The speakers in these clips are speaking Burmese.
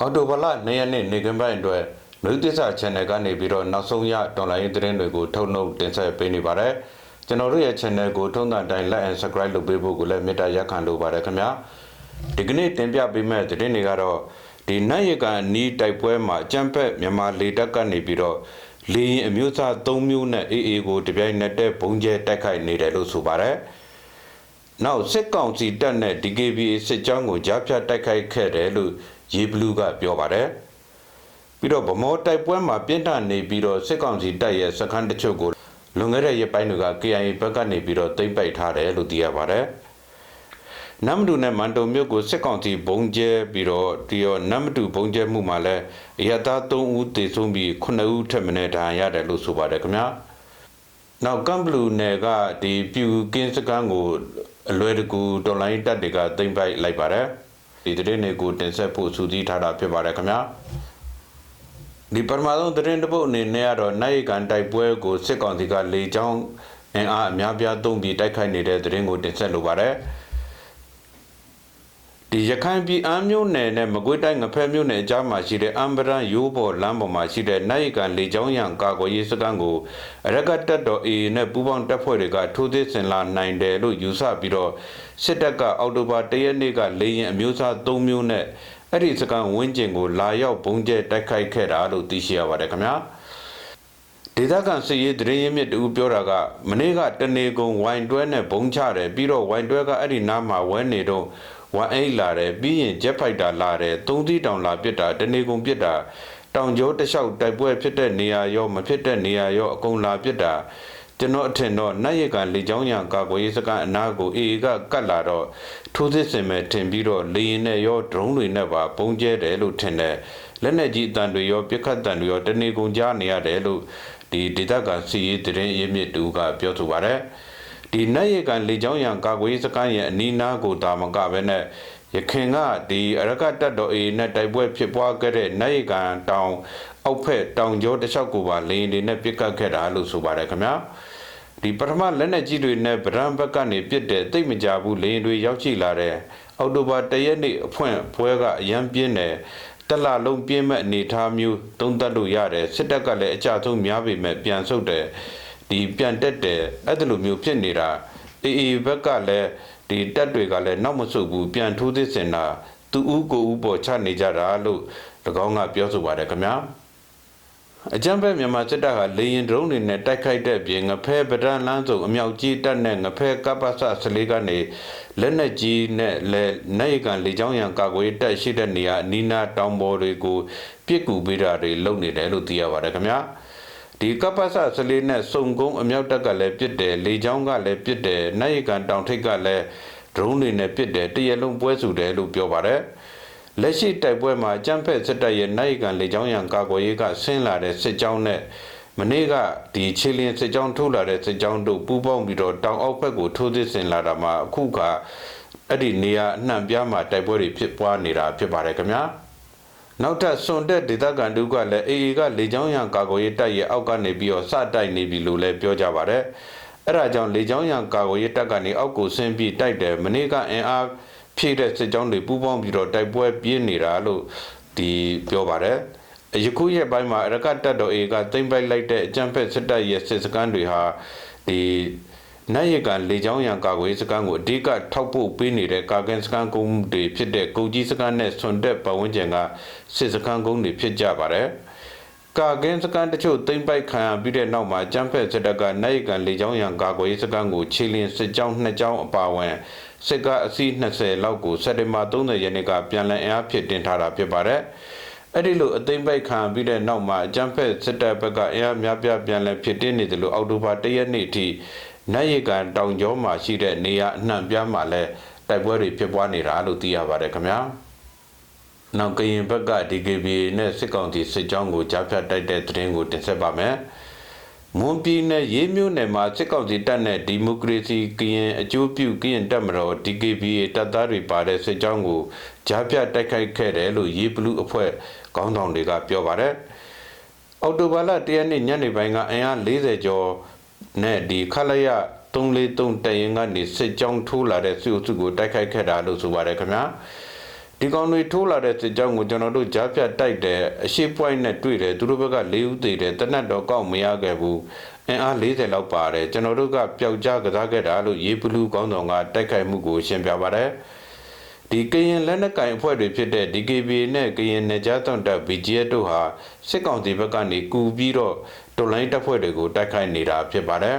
အော်တိုဘလနေရက်နေ့နေကင်းပိုင်းအတွက်လူသစ္စာ channel ကနေပြီးတော့နောက်ဆုံးရတော်လိုင်းသတင်းတွေကိုထုတ်နှုတ်တင်ဆက်ပေးနေပါတယ်ကျွန်တော်တို့ရဲ့ channel ကိုထုံးတဲ့တိုင်း like and subscribe လုပ်ပေးဖို့ကိုလည်းမေတ္တာရက်ခံလိုပါတယ်ခင်ဗျာဒီကနေ့တင်ပြပေးမယ့်သတင်းတွေကတော့ဒီနတ်ရကန်နီးတိုက်ပွဲမှာအကြမ်းဖက်မြန်မာလေတပ်ကနေပြီးတော့လေရင်အမျိုးအစား၃မျိုးနဲ့အေးအေးကိုတပြိုင်နက်တည်းဘုံကျဲတိုက်ခိုက်နေတယ်လို့ဆိုပါတယ်နောက်စစ်ကောင်စီတပ်နဲ့ DKB စစ်ကြောင်းကိုကြားဖြတ်တိုက်ခိုက်ခဲ့တယ်လို့ ရေဘလူးကပြောပါတယ်။ပြီးတော့ဗမောတိုက်ပွဲမှာပြင်းထန်နေပြီးတော့စစ်ကောင်စီတပ်ရဲ့စခန်းတချို့ကိုလွန်ခဲ့တဲ့ရက်ပိုင်းတွေက KIA ဘက်ကနေပြီးတော့သိမ်းပိုက်ထားတယ်လို့သိရပါတယ်။နမ်မတူနဲ့မန်တုံမြို့ကိုစစ်ကောင်စီဘုံကျဲပြီးတော့ဒီရောနမ်မတူဘုံကျဲမှုမှာလည်းအရသာ3ဦးသေဆုံးပြီး9ဦးထပ်မံဒဏ်ရာရတယ်လို့ဆိုပါတယ်ခင်ဗျာ။နောက်ကမ်ဘလူးနယ်ကဒီပြူကင်းစကန်ကိုအလွယ်တကူတော်လိုင်းတပ်တွေကသိမ်းပိုက်လိုက်ပါတယ်။ ဒီသတင်းတွေကိုတင်ဆက်ဖို့စူးစီးထားတာဖြစ်ပါတယ်ခင်ဗျာဒီပထမဆုံးသတင်းတစ်ပုဒ်အနေနဲ့ကတော့နိုင်ကန်တိုက်ပွဲကိုစစ်ကောင်စီကလေကြောင်းအင်အားအများပြားသုံးပြီးတိုက်ခိုက်နေတဲ့သတင်းကိုတင်ဆက်လိုပါတယ် ဒီရခိုင်ပြည်အမ်းမြို့နယ်နဲ့မကွေးတိုင်းငဖဲမြို့နယ်အကြားမှာရှိတဲ့အမ်ဘရန်ရိုးပေါ်လမ်းပေါ်မှာရှိတဲ့နိုင်ကန်လေကြောင်းရန်ကာကွယ်ရေးစခန်းကိုအရကတက်တော် A နဲ့ပူးပေါင်းတပ်ဖွဲ့တွေကထိုးသစ်ဆင်လာနိုင်တယ်လို့ယူဆပြီးတော့စစ်တပ်ကအော်တိုဘာ၁ရက်နေ့ကလေရင်အမျိုးအစား၃မျိုးနဲ့အဲ့ဒီစကန်ဝင်းကျင်ကိုလာရောက်ဘုံကျဲတိုက်ခိုက်ခဲ့တာလို့သိရှိရပါတယ်ခင်ဗျာဒေသခံစစ်ရေးတရင်ရင်းမြစ်တူပြောတာကမနေ့ကတနေကုန်ဝိုင်တွဲနဲ့ဘုံချတယ်ပြီးတော့ဝိုင်တွဲကအဲ့ဒီနားမှာဝဲနေတော့ ဝမ်အိတ်လာတယ်ပြီးရင်ဂျက်ဖိုက်တာလာတယ်သုံးသီးတောင်လာပစ်တာတနေကုန်ပစ်တာတောင်ကျောတလျှောက်တိုက်ပွဲဖြစ်တဲ့နေရာရောမဖြစ်တဲ့နေရာရောအကုန်လာပစ်တာကျွန်တော်အထင်တော့နတ်ရကန်လေချောင်းရံကာကွယ်ရေးစကန်အနာကိုအေအေကကတ်လာတော့ထိုးစစ်ဆင်မဲ့ထင်ပြီးတော့လေရင်နဲ့ရောဒရုန်းတွေနဲ့ပါပုံကျဲတယ်လို့ထင်တယ်လက်နက်ကြီးအတန်တွေရောပြစ်ခတ်တန်တွေရောတနေကုန်ကြားနေရတယ်လို့ဒီဒေသခံစီရေးတရင်ရင်းမြစ်တူကပြောဆိုပါတယ် ဒီနတ်ရကန်လေချောင်းရံကာကွယ်ရေးစကန်ရဲ့အနီးနားကိုတာမကပဲနဲ့ရခင်ကဒီအရကတက်တော်အေနဲ့တိုက်ပွဲဖြစ်ပွားခဲ့တဲ့နတ်ရကန်တောင်အောက်ဖက်တောင်ကျောတစ်လျှောက်ကိုပါလေရင်တွေနဲ့ပြစ်ခတ်ခဲ့တာလို့ဆိုပါတယ်ခင်ဗျာဒီပထမလက်နက်ကြီးတွေနဲ့ဗရန်ဘက်ကနေပြစ်တဲ့တိတ်မကြဘူးလေရင်တွေရောက်ရှိလာတဲ့အောက်တိုဘာ၁ရက်နေ့အဖွင့်ပွဲကအရန်ပြင်းတယ်တလလုံးပြင်းမဲ့အနေထားမျိုးသုံးသပ်လို့ရတယ်စစ်တပ်ကလည်းအကြဆုံးများပေမဲ့ပြန်ဆုတ်တယ် ဒီပြန်တက်တယ်အဲ့ဒါလိုမျိုးဖြစ်နေတာအေအေဘက်ကလည်းဒီတက်တွေကလည်းနောက်မဆုတ်ဘူးပြန်ထိုးသစ်စင်တာသူဦးကိုဦးပေါ်ချနေကြတာလို့၎င်းကပြောဆိုပါတယ်ခင်ဗျာအကြံဖက်မြန်မာစစ်တပ်ဟာလေရင်ဒရုန်းတွေနဲ့တိုက်ခိုက်တဲ့ပြင်ငဖဲပဒန်းလန်းစုံအမြောက်ကြီးတပ်နဲ့ငဖဲကပ္ပစစလေးကနေလက်နက်ကြီးနဲ့လက်နိုင်ကန်လေကြောင်းရန်ကာကွယ်တပ်ရှိတဲ့နေရာအနီးနားတောင်ပေါ်တွေကိုပြစ်ကူပေးတာတွေလုပ်နေတယ်လို့သိရပါတယ်ခင်ဗျာ ဒီကပ္ပစစလေးနဲ့စုံကုန်းအမြောက်တပ်ကလည်းပြစ်တယ်လေချောင်းကလည်းပြစ်တယ်နိုင်ကန်တောင်ထိပ်ကလည်းဒရုန်းတွေနဲ့ပြစ်တယ်တရလုံးပွဲစုတယ်လို့ပြောပါတယ်လက်ရှိတိုက်ပွဲမှာကြမ်းဖက်စစ်တပ်ရဲ့နိုင်ကန်လေချောင်းရန်ကာကွယ်ရေးကဆင်းလာတဲ့စစ်ကြောင်းနဲ့မနေ့ကဒီချီလင်းစစ်ကြောင်းထိုးလာတဲ့စစ်ကြောင်းတို့ပူးပေါင်းပြီးတော့တောင်အောက်ဘက်ကိုထိုးသစ်ဆင်လာတာမှာအခုကအဲ့ဒီနေရာအနှံ့ပြားမှာတိုက်ပွဲတွေဖြစ်ပွားနေတာဖြစ်ပါတယ်ခင်ဗျာ နောက်ထပ်စွန်တက်ဒေသခံတို့ကလည်းအေအေကလေချောင်းရံကာကွယ်ရေးတပ်ရဲ့အောက်ကနေပြီးတော့စတိုက်နေပြီလို့လည်းပြောကြပါတယ်အဲ့ဒါကြောင့်လေချောင်းရံကာကွယ်ရေးတပ်ကနေအောက်ကိုဆင်းပြီးတိုက်တယ်မနေ့ကအင်အားဖြည့်တဲ့စစ်ကြောင်းတွေပူးပေါင်းပြီးတော့တိုက်ပွဲပြင်းနေတာလို့ဒီပြောပါတယ်ယခုရက်ပိုင်းမှာအရကတ်တပ်တော်အေကသိမ့်ပိုက်လိုက်တဲ့အကြံဖက်စစ်တပ်ရဲ့စစ်စခန်းတွေဟာဒီ နိုင်ရကန်လေချောင်းရံကာကွယ်စခန်းကိုအဓိကထောက်ပို့ပေးနေတဲ့ကာကင်စခန်းကုန်းတွေဖြစ်တဲ့ကုကြီးစခန်းနဲ့ဆွန်တက်ပတ်ဝန်းကျင်ကစစ်စခန်းကုန်းတွေဖြစ်ကြပါတယ်ကာကင်းစကန်တချို့တိမ့်ပိုက်ခံရပြီးတဲ့နောက်မှာကျန်းဖက်စစ်တပ်ကနိုင်ကန်လေချောင်းရံကာကွယ်စကန်ကိုခြေလင်းစစ်ကြောင်းနှစ်ကြောင်းအပါအဝင်စစ်ကားအစီး20လောက်ကိုစက်တင်ဘာ30ရက်နေ့ကပြန်လည်အင်အားဖြစ်တင်ထားတာဖြစ်ပါတယ်အဲ့ဒီလိုအသိမ့်ပိုက်ခံပြီးတဲ့နောက်မှာအကြမ်းဖက်စစ်တပ်ဘက်ကအင်အားများပြားပြန်လည်ဖြစ်တင်နေတယ်လို့အောက်တိုဘာ၁ရက်နေ့အထိ နိုင်ရကန်တောင်ကျောမှာရှိတဲ့နေရာအနှံ့ပြားမှာလည်းတိုက်ပွဲတွေဖြစ်ပွားနေတာလို့သိရပါတယ်ခင်ဗျာ။နောက်ကရင်ဘက်က DKB နဲ့စစ်ကောင်စီစစ်ကြောင်းကိုကြားဖြတ်တိုက်တဲ့သတင်းကိုတင်ဆက်ပါမယ်။မွန်ပြည်နယ်ရေးမြို့နယ်မှာစစ်ကောင်စီတပ်နဲ့ဒီမိုကရေစီကရင်အကျိုးပြုကရင်တပ်မတော် DKB တပ်သားတွေပါတဲ့စစ်ကြောင်းကိုကြားဖြတ်တိုက်ခိုက်ခဲ့တယ်လို့ရေးဘလူးအဖွဲ့ခေါင်းဆောင်တွေကပြောပါတယ်။အော်တိုဘာလတရက်နေ့ညနေပိုင်းကအင်အား40ကျော် နဲ့ဒီခလရ343တရင်ကနေစစ်ကြောင်းထိုးလာတဲ့စုစုကိုတိုက်ခိုက်ခဲ့တာလို့ဆိုပါတယ်ခင်ဗျာဒီကောင်တွေထိုးလာတဲ့စစ်ကြောင်းကိုကျွန်တော်တို့ကြားဖြတ်တိုက်တယ်အရှိပွိုင်းနဲ့တွေ့တယ်သူတို့ဘက်က၄ဦးသေးတယ်တနတ်တော့ကောက်မရခဲ့ဘူးအင်အား40လောက်ပါတယ်ကျွန်တော်တို့ကပျောက်ကြားကစားခဲ့တာလို့ရေဘလူးကောင်းဆောင်ကတိုက်ခိုက်မှုကိုရှင်းပြပါတယ်ဒီကရင်လက်နက်ကင်အဖွဲ့တွေဖြစ်တဲ့ DKB နဲ့ကရင်နယ်ကြားသွန်တပ် BGF တို့ဟာစစ်ကောင်စီဘက်ကနေကူပြီးတော့ တော်လိုင်းတပ်ဖွဲ့တွေကိုတိုက်ခိုက်နေတာဖြစ်ပါတယ်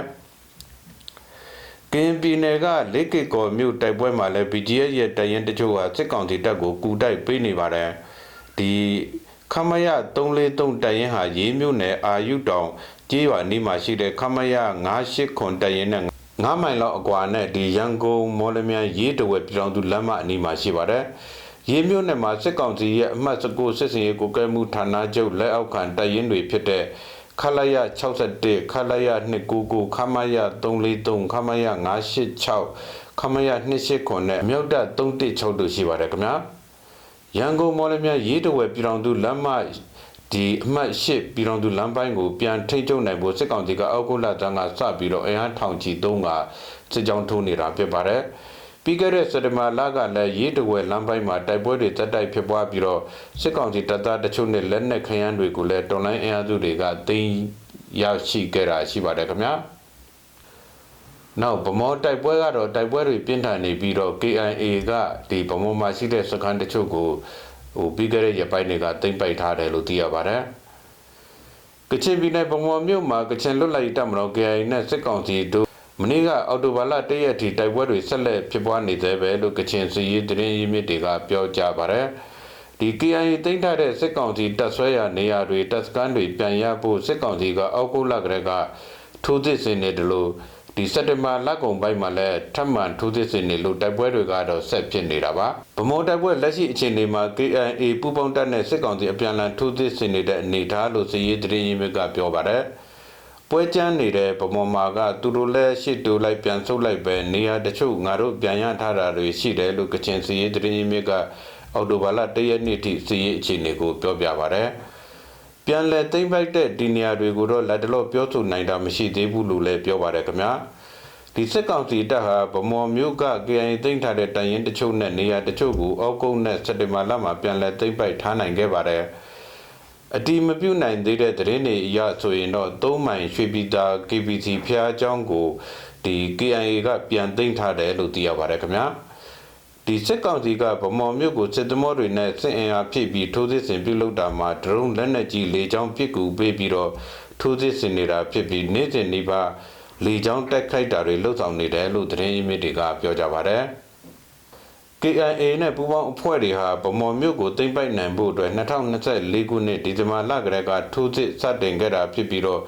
ကရင်ပြည်နယ်ကလက်ကေကော်မြို့တိုက်ပွဲမှာလည်း BGF ရဲ့တရင်တချို့ဟာစစ်ကောင်စီတပ်ကိုကူတိုက်ပေးနေပါတယ်ဒီခမရ343တရင်ဟာရေးမြို့နယ်အာယုတောင်ကျေးရွာနီးမှာရှိတဲ့ခမရ98ခွန်တရင်နဲ့9မိုင်လောက်အကွာနဲ့ဒီရန်ကုန်မော်လမြိုင်ရေးတဝက်ပြည်တော်သူလမ်းမအနီးမှာရှိပါတယ်ရေးမြို့နယ်မှာစစ်ကောင်စီရဲ့အမှတ်19စစ်စင်ရေးကိုကဲမှုဌာနချုပ်လက်အောက်ခံတရင်တွေဖြစ်တဲ့ ခလာရ61ခလာရ299ခမရ343ခမရ986ခမရ289နဲ့မြောက်တပ်316တို့ရှိပါတယ်ခင်ဗျာရန်ကုန်မော်လမြိုင်ရေးတဝက်ပြည်တော်သူလမ်းမဒီအမှတ်၈ပြည်တော်သူလမ်းပိုင်းကိုပြန်ထိတ်ကျုံနိုင်ဖို့စစ်ကောင်စီကအောက်ကုလတန်းကစပြီးတော့အင်အားထောင်ချီသုံးကစစ်ကြောင်းထိုးနေတာဖြစ်ပါတယ် ပြီးခဲ့တဲ့စက်တဘာလကလည်းရေးတဝယ်လမ်းပိုင်းမှာတိုက်ပွဲတွေတက်တိုက်ဖြစ်ပွားပြီးတော့စစ်ကောင်စီတပ်သားတချို့နဲ့လက်နက်ခရမ်းတွေကိုလည်းတော်လိုင်းအင်အားစုတွေကတင်းရရှိခဲ့တာရှိပါတယ်ခင်ဗျာနောက်ဗမောတိုက်ပွဲကတော့တိုက်ပွဲတွေပြင်းထန်နေပြီးတော့ KIA ကဒီဗမောမှာရှိတဲ့စခန်းတချို့ကိုဟိုပြီးခဲ့တဲ့ရက်ပိုင်းတွေကတင်ပိုက်ထားတယ်လို့သိရပါတယ်ကချင်ပြည်နယ်ဗမောမြို့မှာကချင်လွတ်လပ်ရေးတပ်မတော် KIA နဲ့စစ်ကောင်စီတို့ မနေ့ကအော်တိုဘာလတရက်ထိတိုက်ပွဲတွေဆက်လက်ဖြစ်ပွားနေသေးပဲလို့ကချင်စီရေးသတင်းရင်းမြစ်တွေကပြောကြားပါတယ်ဒီ KIA တိမ့်ထားတဲ့စစ်ကောင်စီတပ်ဆွဲရာနေရာတွေတပ်စခန်းတွေပြန်ရဖို့စစ်ကောင်စီကအောက်ကုလကလေးကထိုးသစ်စင်နေတယ်လို့ဒီစက်တဘာလက်ကုံပိုင်းမှာလည်းထပ်မံထိုးသစ်စင်နေလို့တိုက်ပွဲတွေကတော့ဆက်ဖြစ်နေတာပါဗမောတိုက်ပွဲလက်ရှိအခြေအနေမှာ KIA ပူးပေါင်းတပ်နဲ့စစ်ကောင်စီအပြန်အလှန်ထိုးသစ်စင်နေတဲ့အနေအထားလို့စီရေးသတင်းရင်းမြစ်ကပြောပါတယ် ပွဲချမ်းနေတဲ့ဗမောမာကသူတို့လည်းရှစ်တူလိုက်ပြန်ဆုပ်လိုက်ပဲနေရာတချို့ငါတို့ပြန်ရထားတာတွေရှိတယ်လို့ကချင်စီရေးသတင်းရင်းမြစ်ကအော်တိုဘာလတရက်နေ့ထိစီရေးအခြေအနေကိုပြောပြပါတယ်ပြန်လည်သိမ့်ပိုက်တဲ့ဒီနေရာတွေကိုတော့လက်တလော့ပြောဆိုနိုင်တာမရှိသေးဘူးလို့လည်းပြောပါတယ်ခင်ဗျာဒီစစ်ကောင်စီတပ်ဟာဗမော်မျိုးက KIA သိမ်းထားတဲ့တန်ရင်တချို့နဲ့နေရာတချို့ကိုအောက်ကုန်းနဲ့စက်တင်ဘာလမှာပြန်လည်သိမ့်ပိုက်ထားနိုင်ခဲ့ပါတယ် အတိမပြုတ်နိုင်သေးတဲ့သတင်းတွေအရဆိုရင်တော့၃မိုင်ရွှေပြည်သာ KBC ဖျားအကြောင်းကိုဒီ KIA ကပြန်သိမ်းထားတယ်လို့သိရပါတယ်ခင်ဗျာဒီစစ်ကောင်စီကဗမော်မြို့ကိုစစ်တမောတွေနဲ့စစ်အင်အားဖြည့်ပြီးထိုးစစ်ဆင်ပြုလုပ်တာမှာဒရုန်းလက်နက်ကြီးလေကြောင်းပစ်ကူပေးပြီးတော့ထိုးစစ်ဆင်နေတာဖြစ်ပြီးနေ့စဉ်နေ့ပါလေကြောင်းတိုက်ခိုက်တာတွေလှုပ်ဆောင်နေတယ်လို့သတင်းရင်းမြစ်တွေကပြောကြပါတယ်။ KIA နဲ့ပူးပေါင်းအဖွဲ့တွေဟာဗမော်မြို့ကိုသိမ်းပိုက်နိုင်ဖို့အတွက်2024ခုနှစ်ဒီဇင်ဘာလကတည်းကထိုးစစ်စတင်ခဲ့တာဖြစ်ပြီးတော့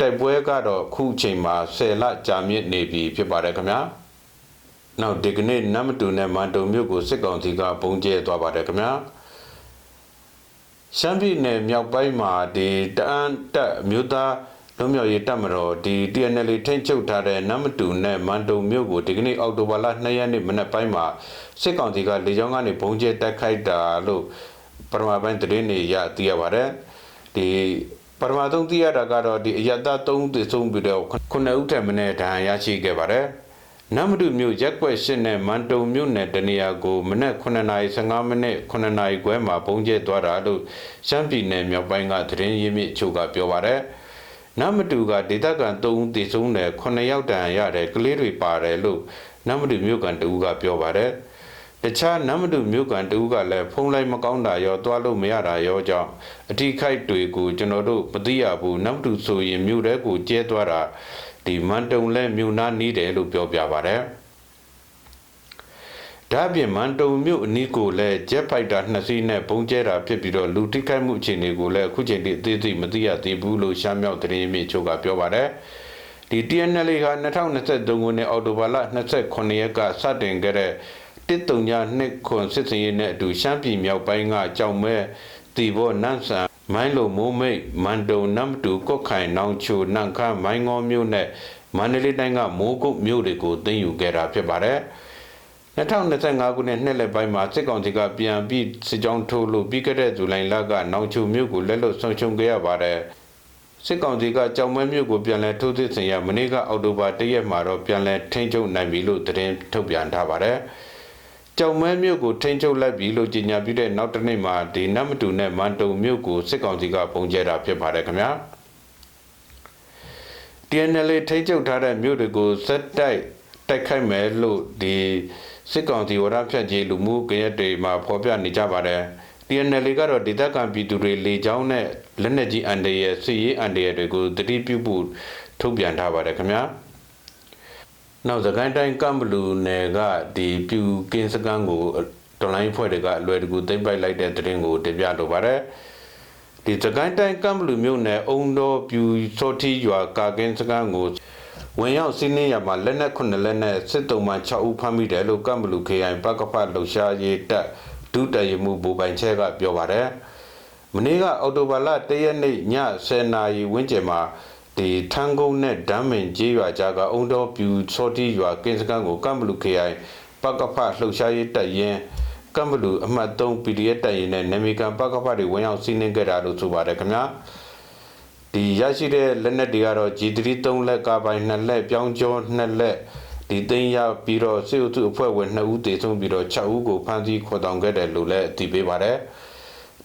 တိုက်ပွဲကတော့ခုချိန်မှာ10လကြာမြင့်နေပြီဖြစ်ပါတယ်ခင်ဗျာ။နောက်ဒီကနေ့နမ်မတူနဲ့မန်တုံမြို့ကိုစစ်ကောင်စီကပုံကျဲသွားပါတယ်ခင်ဗျာ။ရှမ်းပြည်နယ်မြောက်ပိုင်းမှာဒီတအန်းတက်မြို့သား လွမြောက်ရေးတပ်မတော်ဒီ TNL ထိန်းချုပ်ထားတဲ့နမ်မတူနဲ့မန်တုံမြို့ကိုဒီကနေ့အောက်တိုဘာလ2ရက်နေ့မနက်ပိုင်းမှာစစ်ကောင်စီကလေကြောင်းကနေဘုံကျဲတိုက်ခိုက်တာလို့ပရမပိုင်းသတင်းတွေရသိရပါတယ်ဒီပရမသုံးသိရတာကတော့ဒီအယတ3ဦးသေဆုံးပြီးတော့9ဦးထက်မနည်းဒဏ်ရာရရှိခဲ့ပါတယ်နမ်မတူမြို့ရက်ွက်ရှစ်နဲ့မန်တုံမြို့နယ်တနေရာကိုမနက်9:15မိနစ်9:00ခွဲမှာပုံကျဲသွားတာလို့ရှမ်းပြည်နယ်မြောက်ပိုင်းကသတင်းရင်းမြစ်အချို့ကပြောပါတယ်။ နမတူကဒေသခံ3ဦးသေဆုံးတယ်9ယောက်တန်ရတယ်ကလေးတွေပါတယ်လို့နမတူမြို့ကန်တူကပြောပါတယ်တခြားနမတူမြို့ကန်တူကလည်းဖုံးလိုက်မကောင်းတာရောသွားလို့မရတာရောကြောင့်အထိခိုက်တွေကိုကျွန်တော်တို့မသိရဘူးနမတူဆိုရင်မြို့တဲကိုကျဲသွားတာဒီမန်တုံလဲမြို့နာနီးတယ်လို့ပြောပြပါတယ် ဒါပြင်မန်တုံမြို့အနီးကိုလည်းဂျက်ဖိုက်တာနှစ်စီးနဲ့ပုံကျဲတာဖြစ်ပြီးတော့လူထိခိုက်မှုအခြေအနေကိုလည်းအခုချိန်ထိအသေးစိတ်မသိရသေးဘူးလို့ရှမ်းမြောက်သတင်းမြစ်ချုပ်ကပြောပါတယ်ဒီ TNL က2023ခုနှစ်အောက်တိုဘာလ29ရက်ကစတင်ခဲ့တဲ့တစ်တုံညာနှစ်ခွန်စစ်စင်ရေးနဲ့အတူရှမ်းပြည်မြောက်ပိုင်းကကြောင်မဲတီဘောနန်းဆန်မိုင်းလိုမိုးမိတ်မန်တုံနမ်တူကော့ခိုင်နောင်ချိုနန့်ခမ်းမိုင်းငေါမြို့နဲ့မန္တလေးတိုင်းကမိုးကုတ်မြို့တွေကိုသိမ်းယူခဲ့တာဖြစ်ပါတယ်။ 2025ခုနှစ်နှစ်လယ်ပိုင်းမှာစစ်ကောင်စီကပြန်ပြီးစစ်ကြောင်းထိုးလို့ပြီးခဲ့တဲ့ဇူလိုင်လကနောင်ချုံမြို့ကိုလက်လွတ်ဆုံးရှုံးခဲ့ရပါတယ်စစ်ကောင်စီကကြောင်မဲမြို့ကိုပြန်လည်ထိုးစစ်ဆင်ရမနေ့ကအောက်တိုဘာ၁ရက်မှာတော့ပြန်လည်ထိန်းချုပ်နိုင်ပြီလို့သတင်းထုတ်ပြန်ထားပါတယ်။ကြကြောင်မဲမြို့ကိုထိန်းချုပ်လိုက်ပြီလို့ကြေညာပြီးတဲ့နောက်တစ်နေ့မှာဒီနတ်မတူနဲ့မန်တုံမြို့ကိုစစ်ကောင်စီကပုံကျဲတာဖြစ်ပါတယ်ခင်ဗျာ TNL ထိန်းချုပ်ထားတဲ့မြို့တွေကိုစက်တိုက်တိုက်ခိုက်မယ်လို့ဒီ စစ်ကောင်စီဝရဖြန့်ကြီးလူမှုကွန်ရက်တွေမှာဖော်ပြနေကြပါတယ် TNL ကတော့ဒေသခံပြည်သူတွေလေကြောင်းနဲ့လက်နက်ကြီးအန်တရယ်စစ်ရေးအန်တရယ်တွေကိုတတိပြုဖို့ထုတ်ပြန်ထားပါတယ်ခင်ဗျာနောက်သခိုင်းတိုင်းကမ်ဘလူနယ်ကဒီပြူကင်းစကန်ကိုတော်လိုင်းဖွဲ့တွေကအလွယ်တကူသိမ့်ပိုက်လိုက်တဲ့တရင်ကိုတင်ပြလိုပါတယ်ဒီသခိုင်းတိုင်းကမ်ဘလူမြို့နယ်အုံတော်ပြူစောတိရွာကာကင်းစကန်ကို ဝင်ရောက်စီးနင်းရမှာလက်နက်ခုနှစ်လက်နဲ့စစ်တုံးမှ6ဦးဖမ်းမိတယ်လို့ကမ်ဘလူ KI ပကဖလှုပ်ရှားရေးတပ်ဒုတရမှုဘူပိုင်ချဲကပြောပါတယ်မနေ့ကအော်တိုဘာလ၁ရက်နေ့ည10:00နာရီဝန်းကျင်မှာဒီထန်းကုန်းနဲ့ဒမ်းမင်ကျေးရွာကြားကအုံတော်ပြူစောတိရွာကင်းစကန်ကိုကမ်ဘလူ KI ပကဖလှုပ်ရှားရေးတပ်ရင်းကမ်ဘလူအမှတ်3 PDF တပ်ရင်းနဲ့နမီကန်ပကဖတွေဝင်ရောက်စီးနင်းခဲ့တာလို့ဆိုပါတယ်ခင်ဗျာ ဒီရရှိတဲ့လက်နက်တွေကတော့ G3 3လက်ကပိုင်2လက်ပြောင်းကျော်2လက်ဒီသိန်းရပြီးတော့စေဥစုအဖွဲ့ဝင်2ဦးတေဆုံးပြီးတော့6ဦးကိုဖမ်းဆီးခေါ်ဆောင်ခဲ့တယ်လို့လည်းသိပေးပါတယ်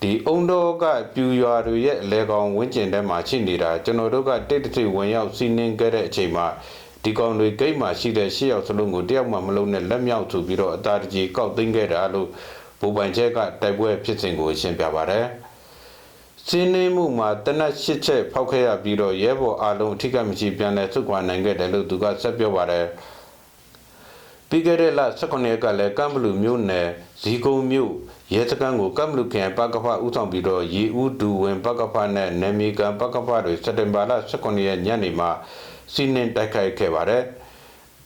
ဒီအုံတော်ကပြူရွာတွေရဲ့အလဲကောင်ဝင်းကျင်ထဲမှာရှိနေတာကျွန်တော်တို့ကတိတ်တိတ်ဝင်ရောက်စီးနင်းခဲ့တဲ့အချိန်မှာဒီကောင်တွေဂိတ်မှာရှိတဲ့ရှစ်ယောက်စလုံးကိုတယောက်မှမလုံးနဲ့လက်မြောက်ထူပြီးတော့အသားတကြီးကောက်သိမ်းခဲ့တာလို့ဘူပိုင်ချက်ကတိုက်ပွဲဖြစ်စဉ်ကိုရှင်းပြပါတယ် စင်းနေမှုမှာတနက်ရှစ်ချက်ဖောက်ခဲ့ရပြီးတော့ရဲဘော်အလုံးအထိကမရှိပြန်လဲဆုတ်ခွာနိုင်ခဲ့တယ်လို့သူကဆက်ပြောပါတယ်ပြီးခဲ့တဲ့လ18ရက်ကလည်းကမ်ဘလူမြို့နယ်ဇီကုံမြို့ရဲစခန်းကိုကမ်ဘလူခင်ပကဖဥဆောင်ပြီးတော့ရီဦးဒူဝင်ပကဖနဲ့နေမီကန်ပကဖတွေစက်တင်ဘာလ18ရက်ညနေမှာစီးနင်းတိုက်ခိုက်ခဲ့ပါတယ်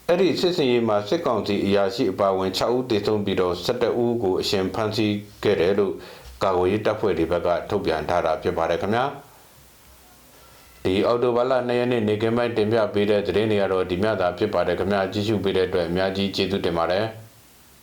အဲ့ဒီစစ်စင်ရေးမှာစစ်ကောင်စီအရာရှိအပါအဝင်6ဦးတေဆုံးပြီးတော့17ဦးကိုအရှင်ဖမ်းဆီးခဲ့တယ်လို့ ကာကွယ်ရေးတပ်ဖွဲ့တွေဘက်ကထုတ်ပြန်ထားတာဖြစ်ပါတယ်ခင်ဗျာဒီအော်တိုဘာလ2ရက်နေ့နေကင်းပိုင်းတင်ပြပေးတဲ့သတင်းတွေကတော့ဒီမြတာဖြစ်ပါတယ်ခင်ဗျာကြည့်ရှုပေးတဲ့အတွက်အများကြီးကျေးဇူးတင်ပါတယ်